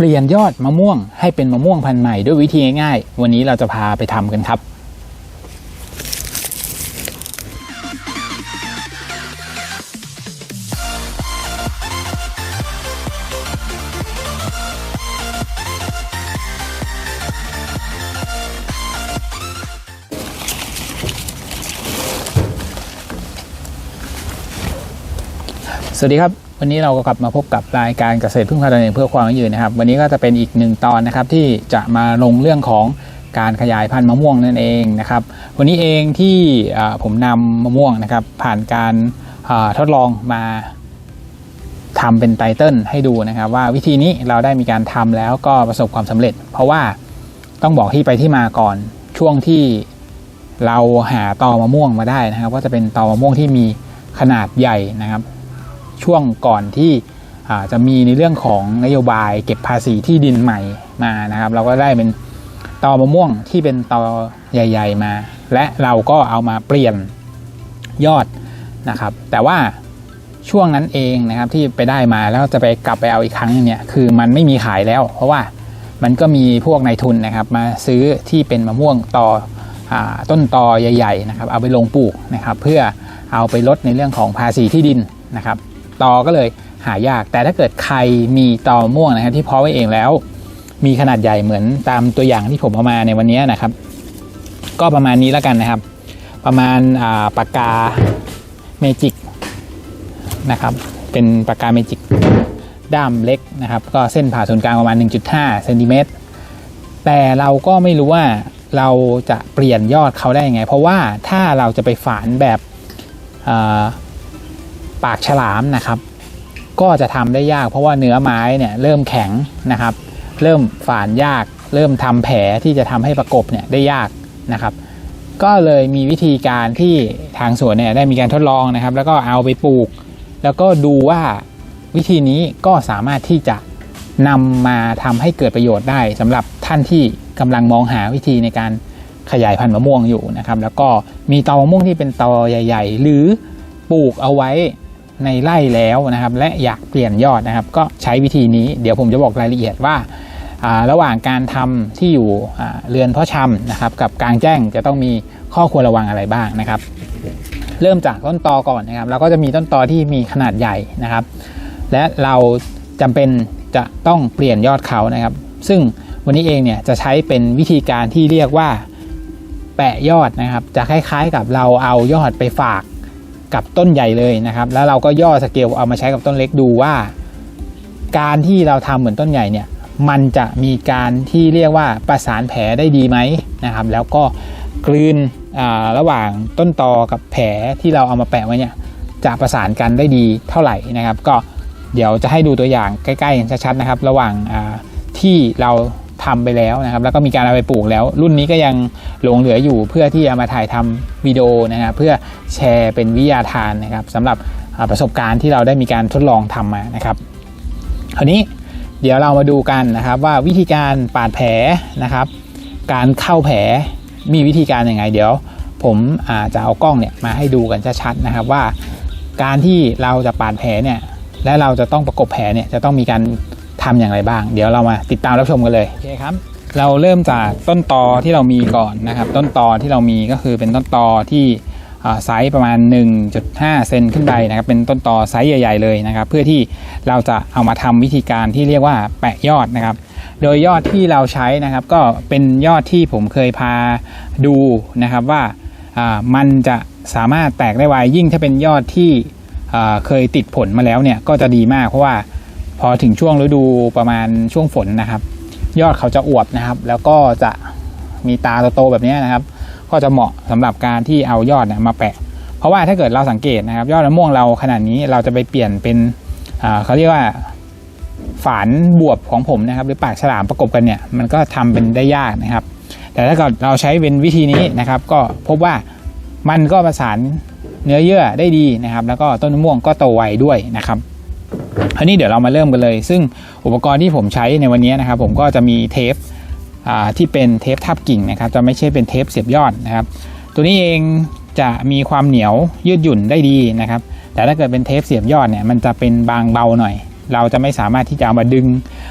เปลี่ยนยอดมะม่วงให้เป็นมะม่วงพันธุ์ใหม่ด้วยวิธีง่ายๆ วันนี้เราจะพาไปทำกันครับสวัสดีครับ วันนี้เราก็กลับมาพบกับรายการเกษตรพึ่งพาตนเองเพื่อความยั่งยืนนะครับ วันนี้ก็จะเป็นอีกหนึ่งตอนนะครับที่จะมาลงเรื่องของการขยายพันธุ์มะม่วงนั่นเองนะครับ วันนี้เองที่ผมนำมะม่วงนะครับ ผ่านการทดลองมาทำเป็นไตเติลให้ดูนะครับ ว่าวิธีนี้เราได้มีการทำแล้วก็ประสบความสำเร็จ เพราะว่าต้องบอกที่ไปที่มาก่อนช่วงที่เราหาตอมะม่วงมาได้นะครับ ก็จะเป็นตอมะม่วงที่มีขนาดใหญ่นะครับ ช่วงก่อนที่จะมีในเรื่องของนโยบายเก็บภาษีที่ดินใหม่มานะครับ เราก็ได้เป็นตอมะม่วงที่เป็นตอใหญ่ ๆ มา และเราก็เอามาเปลี่ยนยอดนะครับ แต่ว่าช่วงนั้นเองนะครับที่ไปได้มาแล้วจะไปกลับไปเอาอีกครั้งนึงเนี่ยคือมันไม่มีขายแล้ว เพราะว่ามันก็มีพวกนายทุนนะครับ มาซื้อที่เป็นมะม่วงตออต้นตอใหญ่ ๆ นะครับ เอาไปลงปลูกนะครับ เพื่อเอาไปลดในเรื่องของภาษีที่ดินนะครับ ตอก็เลยหายาก แต่ถ้าเกิดใครมีตอม่วงนะครับที่เพาะไว้เองแล้ว มีขนาดใหญ่เหมือนตามตัวอย่างที่ผมเอามาในวันนี้นะครับ ก็ประมาณนี้แล้วกันนะครับ ประมาณาปากกาเมจิกนะครับ เป็นปากกาเมจิกด้ามเล็กนะครับ ก็เส้นผ่าศูนย์กลางประมาณ 1.5เซนติเมตรแต่เราก็ไม่รู้ว่าเราจะเปลี่ยนยอดเขาได้ยังไง เพราะว่าถ้าเราจะไปฝานแบบ ปากฉลามนะครับ ก็จะทำได้ยากเพราะว่าเนื้อไม้เนี่ยเริ่มแข็งนะครับ เริ่มฝานยาก เริ่มทำแผลที่จะทำให้ประกบเนี่ยได้ยากนะครับ ก็เลยมีวิธีการที่ทางสวนเนี่ยได้มีการทดลองนะครับ แล้วก็เอาไปปลูก แล้วก็ดูว่าวิธีนี้ก็สามารถที่จะนำมาทำให้เกิดประโยชน์ได้สำหรับท่านที่กำลังมองหาวิธีในการขยายพันธุ์มะม่วงอยู่นะครับ แล้วก็มีตอมะม่วงที่เป็นตอใหญ่ ๆ หรือปลูกเอาไว้ ในไร่แล้วนะครับ และอยากเปลี่ยนยอดนะครับ ก็ใช้วิธีนี้เดี๋ยวผมจะบอกรายละเอียดว่าระหว่างการทำที่อยู่เรือนเพาะชำนะครับ กับกลางแจ้งจะต้องมีข้อควรระวังอะไรบ้างนะครับ เริ่มจากต้นตอก่อนนะครับเราก็จะมีต้นตอที่มีขนาดใหญ่นะครับ และเราจำเป็นจะต้องเปลี่ยนยอดเขานะครับ ซึ่งวันนี้เองเนี่ยจะใช้เป็นวิธีการที่เรียกว่าแปะยอดนะครับ จะคล้ายๆกับเราเอายอดไปฝาก กับต้นใหญ่เลยนะครับ แล้วเราก็ย่อสเกลเอามาใช้กับต้นเล็กดูว่า การที่เราทำเหมือนต้นใหญ่เนี่ยมันจะมีการที่เรียกว่าประสานแผลได้ดีไหมนะครับ แล้วก็กลืนระหว่างต้นตอกับแผลที่เราเอามาแปะไว้เนี่ยจะประสานกันได้ดีเท่าไหร่นะครับ ก็เดี๋ยวจะให้ดูตัวอย่างใกล้ๆชัดๆนะครับ ระหว่างที่เรา ทำไปแล้วนะครับ แล้วก็มีการเอาไปปลูกแล้ว รุ่นนี้ก็ยังหลงเหลืออยู่เพื่อที่จะมาถ่ายทำวิดีโอนะครับเพื่อแชร์เป็นวิทยาทานนะครับสำหรับประสบการณ์ที่เราได้มีการทดลองทำมานะครับคราวนี้เดี๋ยวเรามาดูกันนะครับว่าวิธีการปาดแผลนะครับ การเข้าแผลมีวิธีการยังไง เดี๋ยว ผมอาจจะเอากล้องเนี่ยมาให้ดูกันชัดๆนะครับว่า การที่เราจะปาดแผลเนี่ยและเราจะต้องประกบแผลเนี่ยจะต้องมีการ ทำอย่างไรบ้าง เดี๋ยวเรามาติดตามรับชมกันเลยโอเคครับ เราเริ่มจากต้นตอที่เรามีก่อนนะครับ ต้นตอที่เรามีก็คือเป็นต้นตอที่ไซส์ประมาณ 1.5 เซนขึ้นไปนะครับ เป็นต้นตอไซส์ใหญ่ ๆ เลยนะครับ เพื่อที่เราจะเอามาทำวิธีการที่เรียกว่าแปะยอดนะครับ โดยยอดที่เราใช้นะครับ ก็เป็นยอดที่ผมเคยพาดูนะครับว่ามันจะสามารถแตกได้ไวยิ่งถ้าเป็นยอดที่เคยติดผลมาแล้วเนี่ยก็จะดีมากเพราะว่า พอถึงช่วงฤดูประมาณช่วงฝนนะครับ ยอดเขาจะอวบนะครับ แล้วก็จะมีตาโตๆแบบนี้นะครับ ก็จะเหมาะสำหรับการที่เอายอดเนี่ยมาแปะ เพราะว่าถ้าเกิดเราสังเกตนะครับ ยอดมะม่วงเราขนาดนี้เราจะไปเปลี่ยนเป็นเขาเรียกว่าฝานบวบของผมนะครับ หรือปากฉลามประกบกันเนี่ยมันก็ทำเป็นได้ยากนะครับ แต่ถ้าเกิดเราใช้เป็นวิธีนี้นะครับ ก็พบว่ามันก็ประสานเนื้อเยื่อได้ดีนะครับ แล้วก็ต้นมะม่วงก็โตไวด้วยนะครับ คราวนี้เดี๋ยวเรามาเริ่มกันเลย ซึ่งอุปกรณ์ที่ผมใช้ในวันนี้นะครับ ผมก็จะมีเทปที่เป็นเทปทับกิ่งนะครับ จะไม่ใช่เป็นเทปเสียบยอดนะครับ ตัวนี้เองจะมีความเหนียวยืดหยุ่นได้ดีนะครับ แต่ถ้าเกิดเป็นเทปเสียบยอดเนี่ยมันจะเป็นบางเบาหน่อย เราจะไม่สามารถที่จะเอามาดึง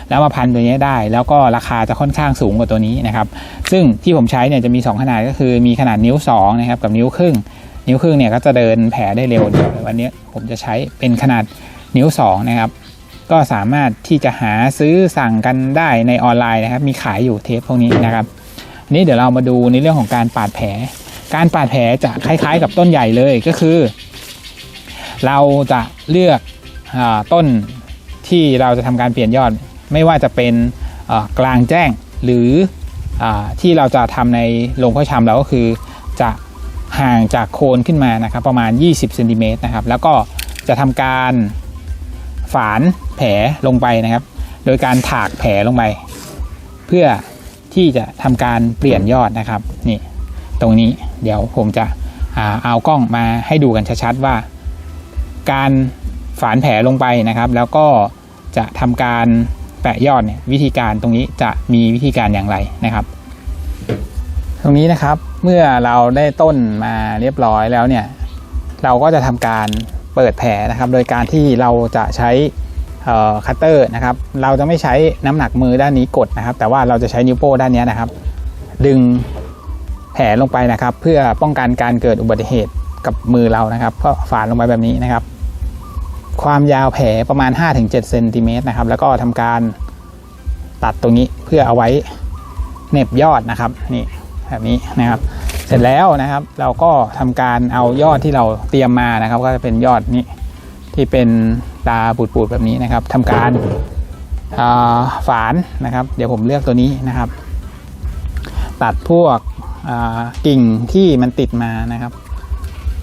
แล้วมาพันตัวนี้ได้ แล้วก็ราคาจะค่อนข้างสูงกว่าตัวนี้นะครับ ซึ่งที่ผมใช้เนี่ยจะมี 2 ขนาดก็คือมีขนาดนิ้ว2นะครับกับนิ้วครึ่ง นิ้วครึ่งเนี่ยก็จะเดินแผลได้เร็วเดียววันนี้ผมจะใช้เป็นขนาด นิ้ว 2 นะครับ ก็สามารถที่จะหาซื้อสั่งกันได้ในออนไลน์นะครับ มีขายอยู่เทปพวกนี้นะครับนี่เดี๋ยวเรามาดูในเรื่องของการปาดแผล การปาดแผลจะคล้ายๆกับต้นใหญ่เลยก็คือ เราจะเลือกอต้นที่เราจะทำการเปลี่ยนยอด ไม่ว่าจะเป็นกลางแจ้งหรืออที่เราจะทำในโรงพาะชำเราก็คือจะห่างจากโคนขึ้นมานะครับ ประมาณ 20เซนติเมตรนะครับ แล้วก็จะทำการ ฝานแผลลงไปนะครับ โดยการถากแผลลงไป เพื่อที่จะทำการเปลี่ยนยอดนะครับนี่ตรงนี้เดี๋ยวผมจะเอากล้องมาให้ดูกันชัดๆว่า การฝานแผลลงไปนะครับ แล้วก็จะทำการแปะยอดเนี่ยวิธีการตรงนี้จะมีวิธีการอย่างไรนะครับ ตรงนี้นะครับเมื่อเราได้ต้นมาเรียบร้อยแล้วเนี่ยเราก็จะทำการ เปิดแผลนะครับโดยการที่เราจะใช้คัตเตอร์นะครับเราจะไม่ใช้น้ำหนักมือด้านนี้กดนะครับ แต่ว่าเราจะใช้นิ้วโป้งด้านนี้นะครับ ดึงแผลลงไปนะครับ เพื่อป้องกันการเกิดอุบัติเหตุกับมือเรานะครับ ก็ฝานลงไปแบบนี้นะครับ ความยาวแผลประมาณ 5-7เซนติเมตรนะครับ แล้วก็ทำการตัดตรงนี้เพื่อเอาไว้เน็บยอดนะครับนี่แบบนี้นะครับ เสร็จแล้วนะครับ เราก็ทำการเอายอดที่เราเตรียมมานะครับ ก็จะเป็นยอดนี้ที่เป็นตาปูดๆแบบนี้นะครับทำการาฝานนะครับ เดี๋ยวผมเลือกตัวนี้นะครับ ตัดพวกกิ่งที่มันติดมานะครับ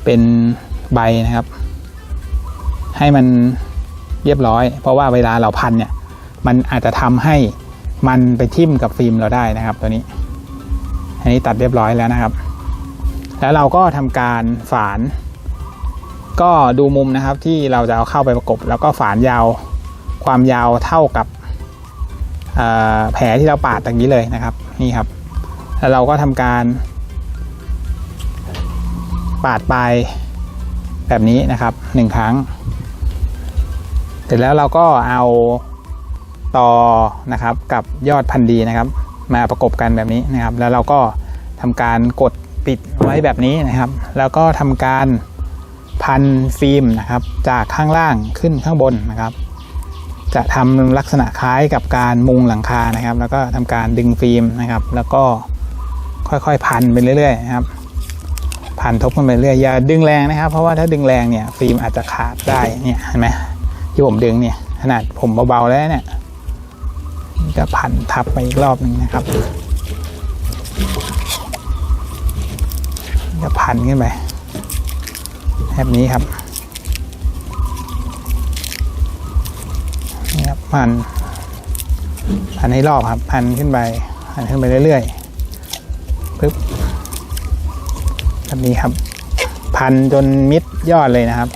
เป็นใบนะครับ ให้มันเรียบร้อย เพราะว่าเวลาเราพันเนี่ย มันอาจจะทำให้มันไปทิ่มกับฟิล์มเราได้นะครับ ตัวนี้ อันนี้ตัดเรียบร้อยแล้วนะครับ แล้วเราก็ทำการฝาน ก็ดูมุมนะครับที่เราจะเอาเข้าไปประกบ แล้วก็ฝานยาวความยาวเท่ากับแผลที่เราปาดตรงนี้เลยนะครับนี่ครับ แล้วเราก็ทำการปาดปลายแบบนี้นะครับหนึ่งครั้ง เสร็จแล้วเราก็เอาต่อนะครับกับยอดพันธุ์ดีนะครับ มาประกบกันแบบนี้นะครับ แล้วเราก็ทำการกด ปิดไว้แบบนี้นะครับ แล้วก็ทำการพันฟิล์มนะครับ จากข้างล่างขึ้นข้างบนนะครับ จะทำลักษณะคล้ายกับการมุงหลังคานะครับ แล้วก็ทำการดึงฟิล์มนะครับ แล้วก็ค่อยๆพันไปเรื่อยๆนะครับพันทบกันไปเรื่อยอย่าดึงแรงนะครับ เพราะว่าถ้าดึงแรงเนี่ยฟิล์มอาจจะขาดได้เนี่ยเห็นไหมที่ผมดึงเนี่ยขนาดผมเบาๆแล้วเนี่ยจะพันทับไปอีกรอบหนึ่งนะครับ จะพันขึ้นไปแบบนี้ครับนี่ครับพันพันให้รอบครับ พันขึ้นไปพันขึ้นไปเรื่อยๆปึ๊บแบบนี้ครับ พันจนมิดยอดเลยนะครับ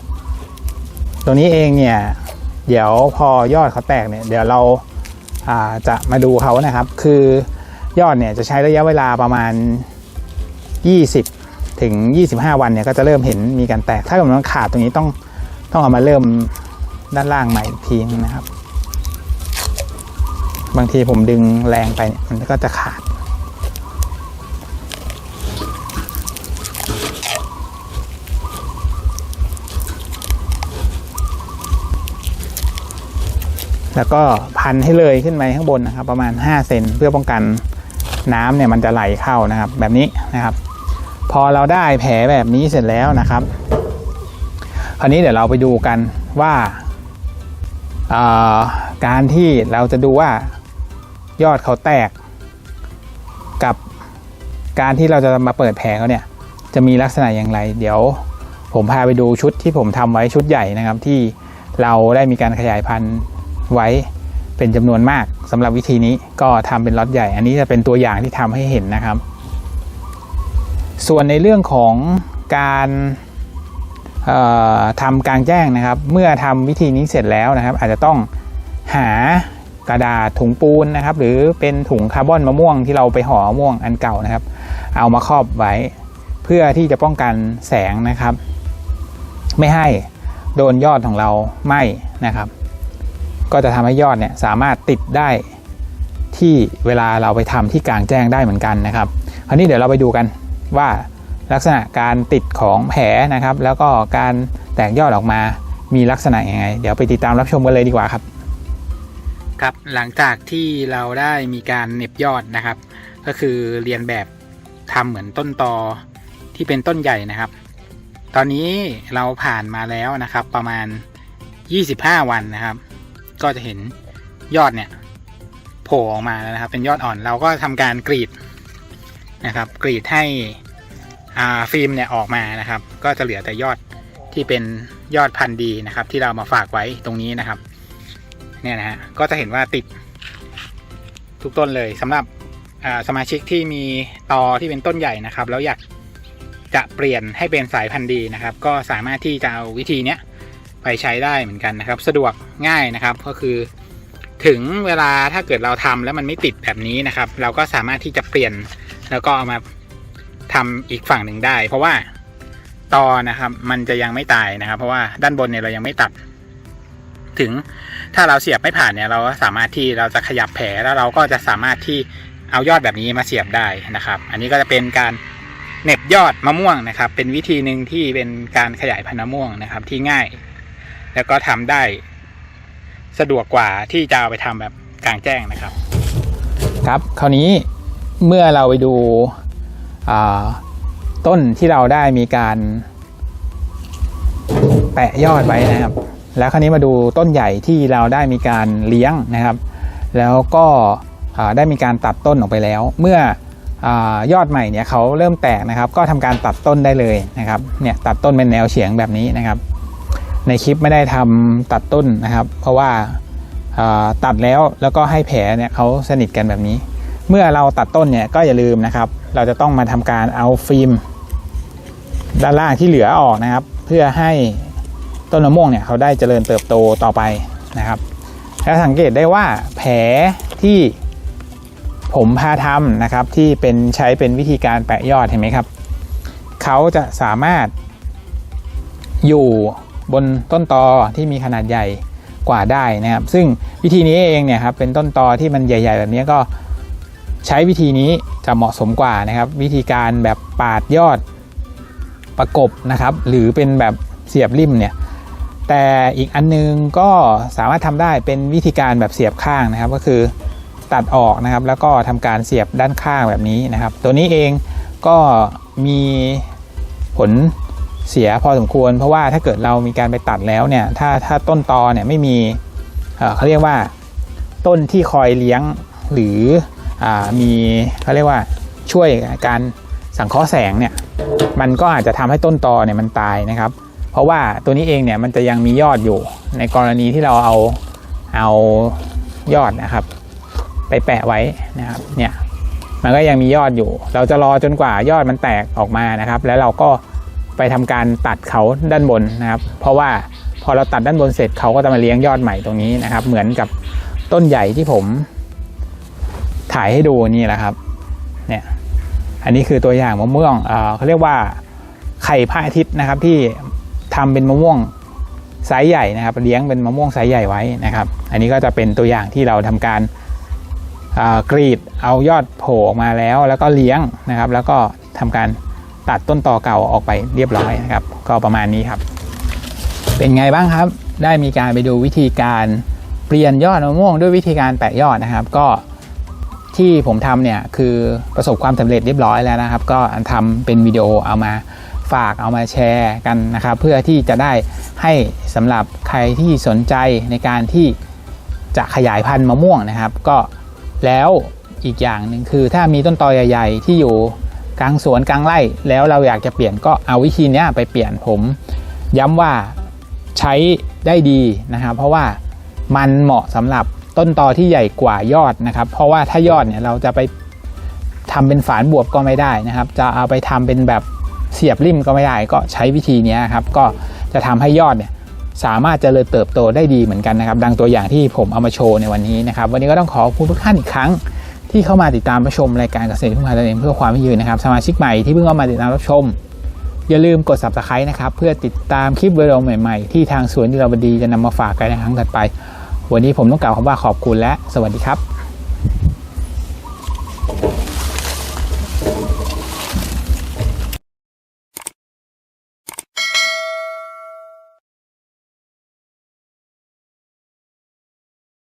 ตัวนี้เองเนี่ย เดี๋ยวพอยอดเขาแตกเนี่ย เดี๋ยวเราาจะมาดูเขานะครับ คือยอดเนี่ยจะใช้ระยะเวลาประมาณ 20 ถึง 25 วันเนี่ยก็จะเริ่มเห็นมีการแตก ถ้าเกิดมันขาดตรงนี้ต้องต้องเอามาเริ่มด้านล่างใหม่อีกทีนึงนะครับ บางทีผมดึงแรงไปเนี่ยมันก็จะขาด แล้วก็พันให้เลยขึ้นไปข้างบนนะครับ ประมาณ 5 เซนเพื่อป้องกันน้ำเนี่ยมันจะไหลเข้านะครับ แบบนี้นะครับ พอเราได้แผลแบบนี้เสร็จแล้วนะครับ คราวนี้เดี๋ยวเราไปดูกันว่าการที่เราจะดูว่ายอดเขาแตก กับการที่เราจะมาเปิดแผลเขาเนี่ยจะมีลักษณะอย่างไร เดี๋ยวผมพาไปดูชุดที่ผมทำไว้ชุดใหญ่นะครับ ที่เราได้มีการขยายพันธุ์ไว้เป็นจำนวนมากสำหรับวิธีนี้ก็ทำเป็นล็อตใหญ่ อันนี้จะเป็นตัวอย่างที่ทำให้เห็นนะครับ ส่วนในเรื่องของการทำกลางแจ้งนะครับ เมื่อทำวิธีนี้เสร็จแล้วนะครับ อาจจะต้องหากระดาษถุงปูนนะครับ หรือเป็นถุงคาร์บอนมะม่วงที่เราไปห่อมะม่วงอันเก่านะครับ เอามาครอบไว้ เพื่อที่จะป้องกันแสงนะครับ ไม่ให้โดนยอดของเราไหม้นะครับ ก็จะทำให้ยอดเนี่ยสามารถติดได้ที่เวลาเราไปทำที่กลางแจ้งได้เหมือนกันนะครับคราวนี้เดี๋ยวเราไปดูกัน ว่าลักษณะการติดของแผลนะครับ แล้วก็การแตกยอดออกมามีลักษณะยังไง เดี๋ยวไปติดตามรับชมกันเลยดีกว่าครับ ครับหลังจากที่เราได้มีการเน็บยอดนะครับ ก็คือเรียนแบบทำเหมือนต้นตอที่เป็นต้นใหญ่นะครับ ตอนนี้เราผ่านมาแล้วนะครับ ประมาณ 25 วันนะครับ ก็จะเห็นยอดเนี่ยโผล่ออกมาแล้วนะครับ เป็นยอดอ่อนเราก็ทำการกรีด นะครับ กรีดให้ฟิล์มเนี่ยออกมานะครับ ก็จะเหลือแต่ยอดที่เป็นยอดพันธุ์ดีนะครับ ที่เรามาฝากไว้ตรงนี้นะครับ เนี่ยนะฮะก็จะเห็นว่าติดทุกต้นเลยสำหรับสมาชิกที่มีตอที่เป็นต้นใหญ่นะครับ แล้วอยากจะเปลี่ยนให้เป็นสายพันธุ์ดีนะครับ ก็สามารถที่จะเอาวิธีเนี้ยไปใช้ได้เหมือนกันนะครับ สะดวกง่ายนะครับก็คือถึงเวลาถ้าเกิดเราทำแล้วมันไม่ติดแบบนี้นะครับ เราก็สามารถที่จะเปลี่ยน แล้วก็เอามาทำอีกฝั่งหนึ่งได้ เพราะว่าตอนะครับ มันจะยังไม่ตายนะครับ เพราะว่าด้านบนเนี่ยเรายังไม่ตัด ถึงถ้าเราเสียบไม่ผ่านเนี่ย เราสามารถที่เราจะขยับแผลแล้วเราก็จะสามารถที่เอายอดแบบนี้มาเสียบได้นะครับ อันนี้ก็จะเป็นการเน็บยอดมะม่วงนะครับ เป็นวิธีหนึ่งที่เป็นการขยายพันธุ์มะม่วงนะครับ ที่ง่าย แล้วก็ทำได้ สะดวกกว่าที่จะเอาไปทำแบบกลางแจ้งนะครับ ครับคราวนี้ เมื่อเราไปดูต้นที่เราได้มีการ แปะยอดไว้นะครับ แล้วคราวนี้มาดูต้นใหญ่ที่เราได้มีการเลี้ยงนะครับ แล้วก็ได้มีการตัดต้นออกไปแล้ว เมื่ออยอดใหม่เนี่ยเขาเริ่มแตกนะครับ ก็ทำการตัดต้นได้เลยนะครับเนี่ยตัดต้นเป็นแนวเฉียงแบบนี้นะครับ ในคลิปไม่ได้ทำตัดต้นนะครับ เพราะว่าตัดแล้วแล้วก็ให้แผลเนี่ยเขาสนิทกันแบบนี้ เมื่อเราตัดต้นเนี่ยก็อย่าลืมนะครับ เราจะต้องมาทำการเอาฟิล์มด้านล่างที่เหลือออกนะครับ เพื่อให้ต้นมะม่วงเนี่ยเขาได้เจริญเติบโตต่อไปนะครับแล้วสังเกตได้ว่าแผลที่ผมพาทำนะครับที่เป็นใช้เป็นวิธีการแปะยอดเห็นไหมครับเขาจะสามารถอยู่บนต้นตอที่มีขนาดใหญ่กว่าได้นะครับ ซึ่งวิธีนี้เองเนี่ยครับเป็นต้นตอที่มันใหญ่ ๆ แบบนี้ก็ ใช้วิธีนี้จะเหมาะสมกว่านะครับ วิธีการแบบปาดยอดประกบนะครับ หรือเป็นแบบเสียบริมเนี่ยแต่อีกอันนึงก็สามารถทำได้เป็นวิธีการแบบเสียบข้างนะครับ ก็คือตัดออกนะครับ แล้วก็ทำการเสียบด้านข้างแบบนี้นะครับ ตัวนี้เองก็มีผลเสียพอสมควร เพราะว่าถ้าเกิดเรามีการไปตัดแล้วเนี่ยถ้าถ้าต้นตอเนี่ยไม่มีเอ่อเขาเรียกว่าต้นที่คอยเลี้ยงหรือ มีเขาเรียกว่าช่วยการสังเคราะห์แสงเนี่ยมันก็อาจจะทำให้ต้นตอเนี่ยมันตายนะครับ เพราะว่าตัวนี้เองเนี่ยมันจะยังมียอดอยู่ ในกรณีที่เราเอาเอายอดนะครับ ไปแปะไว้นะครับเนี่ยมันก็ยังมียอดอยู่ เราจะรอจนกว่ายอดมันแตกออกมานะครับ แล้วเราก็ไปทำการตัดเขาด้านบนนะครับ เพราะว่าพอเราตัดด้านบนเสร็จเขาก็จะมาเลี้ยงยอดใหม่ตรงนี้นะครับ เหมือนกับต้นใหญ่ที่ผมายให้ดูนี่แหละครับ เนี่ย อันนี้คือตัวอย่างมะม่วงเเขาเรียกว่าไข่พระอาทิตย์นะครับ ที่ทำเป็นมะม่วงไซส์ใหญ่นะครับ เลี้ยงเป็นมะม่วงไซส์ใหญ่ไว้นะครับ อันนี้ก็จะเป็นตัวอย่างที่เราทำการกรีดเอายอดโผล่ออกมาแล้ว แล้วก็เลี้ยงนะครับ แล้วก็ทำการตัดต้นตอเก่าออกไปเรียบร้อยนะครับ ก็ประมาณนี้ครับ เป็นไงบ้างครับ ได้มีการไปดูวิธีการเปลี่ยนยอดมะม่วงด้วยวิธีการแปะยอดนะครับ ก็ ที่ผมทำเนี่ยคือประสบความสำเร็จเรียบร้อยแล้วนะครับ ก็ทำเป็นวิดีโอเอามาฝากเอามาแชร์กันนะครับ เพื่อที่จะได้ให้สำหรับใครที่สนใจในการที่จะขยายพันธุ์มะม่วงนะครับ ก็แล้วอีกอย่างหนึ่งคือถ้ามีต้นตอใหญ่ ๆ ที่อยู่กลางสวนกลางไร่ แล้วเราอยากจะเปลี่ยนก็เอาวิธีนี้ไปเปลี่ยนผม ย้ำว่าใช้ได้ดีนะครับ เพราะว่ามันเหมาะสำหรับ ต้นตอที่ใหญ่กว่ายอดนะครับ เพราะว่าถ้ายอดเนี่ยเราจะไปทำเป็นฝานบวบก็ไม่ได้นะครับ จะเอาไปทำเป็นแบบเสียบริมก็ไม่ได้ ก็ใช้วิธีนี้ครับ ก็จะทำให้ยอดเนี่ยสามารถจเจริญเติบโตได้ดีเหมือนกันนะครับ ดังตัวอย่างที่ผมเอามาโชว์ในวันนี้นะครับ วันนี้ก็ต้องขอบคุณทุกท่านอีกครั้ง ที่เข้ามาติดตามรับชมรายการเกษตรพึ่งพาตนเองเพื่อความยั่งยืนนะครับ สมาชิกใหม่ที่เพิ่งเข้ามาติดตามรับชม อย่าลืมกด subscribe นะครับ เพื่อติดตามคลิปวิดีโอใหม่ๆ ที่ทางสวนที่เราบดีจะนำมาฝากกันในครั้งถัดไป วันนี้ผมต้องกล่าวคำว่าขอบคุณและสวัสดีครับ